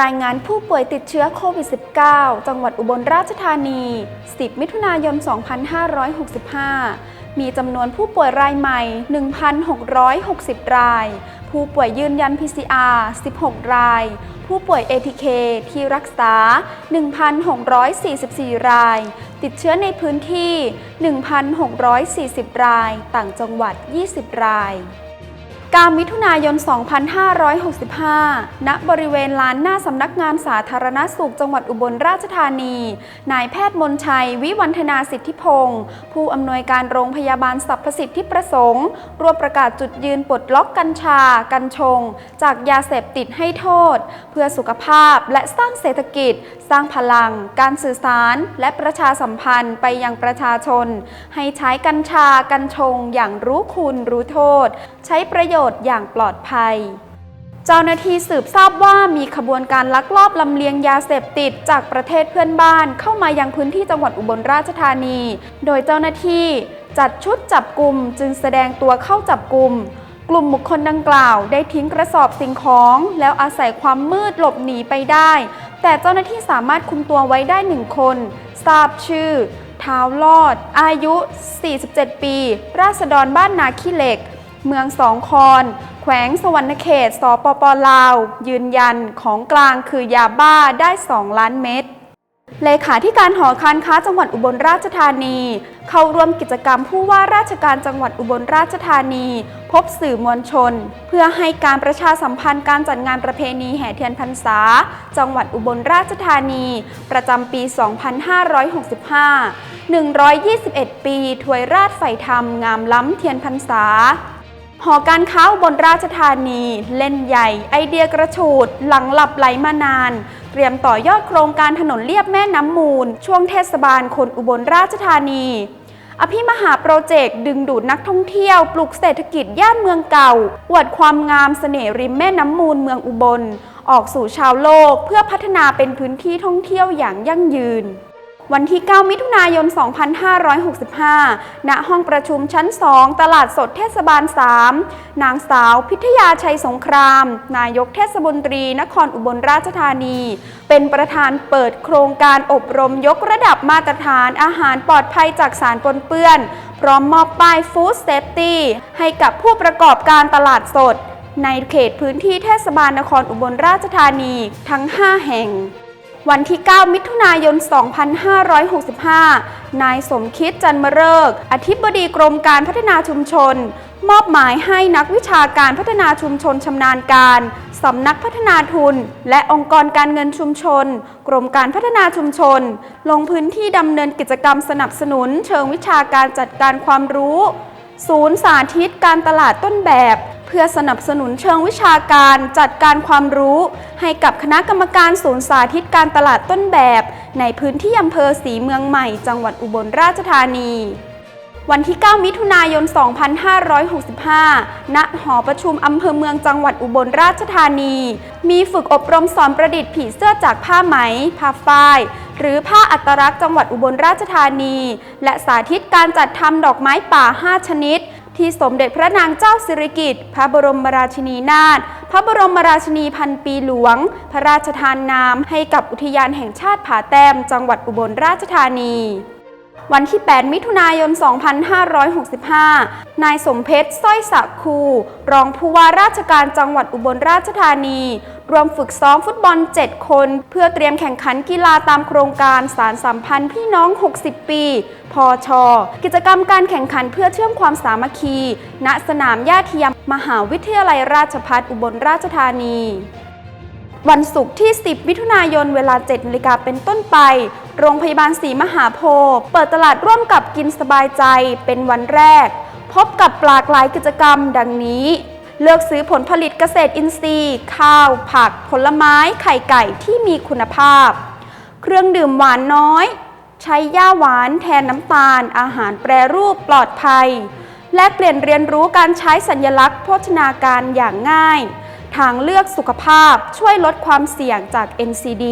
รายงานผู้ป่วยติดเชื้อโควิด -19 จังหวัดอุบลราชธานี 10 มิถุนายน 2565 มีจำนวนผู้ป่วยรายใหม่ 1,660 ราย ผู้ป่วยยืนยัน PCR 16 ราย ผู้ป่วย ATK ที่รักษา 1,644 ราย ติดเชื้อในพื้นที่ 1,640 ราย ต่างจังหวัด 20 ราย 9 มิถุนายน 2565 ณ บริเวณลานหน้าสำนักงานสาธารณสุขจังหวัดอุบลราชธานี นายแพทย์มนชัย วิวัฒนาสิทธิพงศ์ ผู้อำนวยการโรงพยาบาลสรรพสิทธิประสงค์ ร่วมประกาศจุดยืนปลดล็อกกัญชา กัญชง จากยาเสพติดให้โทษ เพื่อสุขภาพและสร้างเศรษฐกิจ สร้างพลัง การสื่อสาร และประชาสัมพันธ์ไปยังประชาชน ให้ใช้กัญชา กัญชง อย่างรู้คุณรู้โทษ ใช้ประโยชน์อย่างปลอดภัย เจ้าหน้าที่สืบทราบว่ามีขบวนการลักลอบลำเลียงยาเสพติดจากประเทศเพื่อนบ้านเข้ามายังพื้นที่จังหวัดอุบลราชธานี โดยเจ้าหน้าที่จัดชุดจับกลุ่มจึงแสดงตัวเข้าจับกลุ่มกลุ่มบุคคลดังกล่าวได้ทิ้งกระสอบสิ่งของ แล้วอาศัยความมืดหลบหนีไปได้ แต่เจ้าหน้าที่สามารถคุมตัวไว้ได้หนึ่งคน ทราบชื่อท้าวลอด อายุ 47 ปี ราษฎรบ้านนาขี้เหล็ก เมืองสองคอนแขวงสวรรณเขต สปปลาว ยืนยันของกลางคือยาบ้าได้ 2 ล้านเม็ดเลขาธิการหอการค้าจังหวัดอุบลราชธานี เข้าร่วมกิจกรรมผู้ว่าราชการจังหวัดอุบลราชธานี พบสื่อมวลชน เพื่อให้การประชาสัมพันธ์การจัดงานประเพณีแห่เทียนพรรษา จังหวัดอุบลราชธานี ประจำปี 2565 121 ปี ถวยราชไฟธรรมงามล้ำเทียนพรรษา หอการค้าอุบลราชธานี เล่นใหญ่ ไอเดียกระฉูด หลังหลับไหลมานาน เตรียมต่อยอดโครงการถนนเลียบแม่น้ำมูล ช่วงเทศบาลคนอุบลราชธานี อภิมหาโปรเจกต์ดึงดูดนักท่องเที่ยว ปลุกเศรษฐกิจย่านเมืองเก่า อวดความงามเสน่ห์ริมแม่น้ำมูลเมืองอุบล ออกสู่ชาวโลกเพื่อพัฒนาเป็นพื้นที่ท่องเที่ยวอย่างยั่งยืน วันที่ 9 มิถุนายน 2565 ณ ห้องประชุมชั้น 2 ตลาดสดเทศบาล 3 นางสาว พิทยาชัยสงคราม นายกเทศมนตรี นครอุบลราชธานี เป็นประธานเปิดโครงการอบรมยกระดับมาตรฐานอาหารปลอดภัยจากสารปนเปื้อน พร้อมมอบป้ายฟู้ดเซฟตี้ให้กับผู้ประกอบการตลาดสด ในเขตพื้นที่เทศบาลนครอุบลราชธานีทั้ง 5 แห่ง วันที่ 9 มิถุนายน 2565 นายสมคิดจันมฤกษ์อธิบดีกรมการพัฒนาชุมชน มอบหมายให้นักวิชาการพัฒนาชุมชนชำนาญการ สำนักพัฒนาทุน และองค์กรการเงินชุมชน กรมการพัฒนาชุมชน ลงพื้นที่ดำเนินกิจกรรมสนับสนุน เชิงวิชาการจัดการความรู้ ศูนย์สาธิตการตลาดต้นแบบ พื่อสนับสนุนเชิงวิชาการจัดการความรู้ ให้กับคณะกรรมการศูนย์สาธิตการตลาดต้นแบบ ในพื้นที่อำเภอศรีเมืองใหม่ จังหวัดอุบลราชธานี วันที่ 9 มิถุนายน 2565 ณ หอประชุมอำเภอเมืองจังหวัดอุบลราชธานี มีฝึกอบรมสอนประดิษฐ์ผีเสื้อจากผ้าไหม ผ้าฝ้าย หรือผ้าอัตลักษณ์จังหวัดอุบลราชธานี และสาธิตการจัดทำดอกไม้ป่า 5 ชนิด ที่สมเด็จพระนางเจ้าสิริกิติ์พระบรมราชินีนาถ พระบรมราชินีพันปีหลวง พระราชทานนามให้กับอุทยานแห่งชาติผาแต้ม จังหวัดอุบลราชธานี วันที่ 8 มิถุนายน 2565 นายสมเพชร สร้อยสักคู รองผู้ว่าราชการจังหวัดอุบลราชธานี รวมฝึกซ้อมฟุตบอล 7 คน เพื่อเตรียมแข่งขันกีฬาตามโครงการสารสัมพันธ์พี่น้อง 60 ปี พอชกิจกรรมการแข่งขันเพื่อเชื่อมความสามัคคี ณสนามหญ้าเทียม มหาวิทยาลัยราชภัฏอุบลราชธานีวันศุกร์ที่ 10 มิถุนายน เวลา 7นาฬิกาเป็นต้นไป โรงพยาบาลศรีมหาโพธิ์เปิดตลาดร่วมกับกินสบายใจเป็นวันแรก พบกับหลากหลายกิจกรรมดังนี้ เลือกซื้อผลผลิตเกษตรอินทรีย์ ข้าว ผัก ผลไม้ ไข่ไก่ที่มีคุณภาพ เครื่องดื่มหวานน้อย ใช้ย่าหวานแทนน้ำตาล อาหารแปรรูปปลอดภัย แลกเปลี่ยนเรียนรู้การใช้สัญลักษณ์โภชนาการอย่างง่าย ทางเลือกสุขภาพช่วยลดความเสี่ยงจาก NCD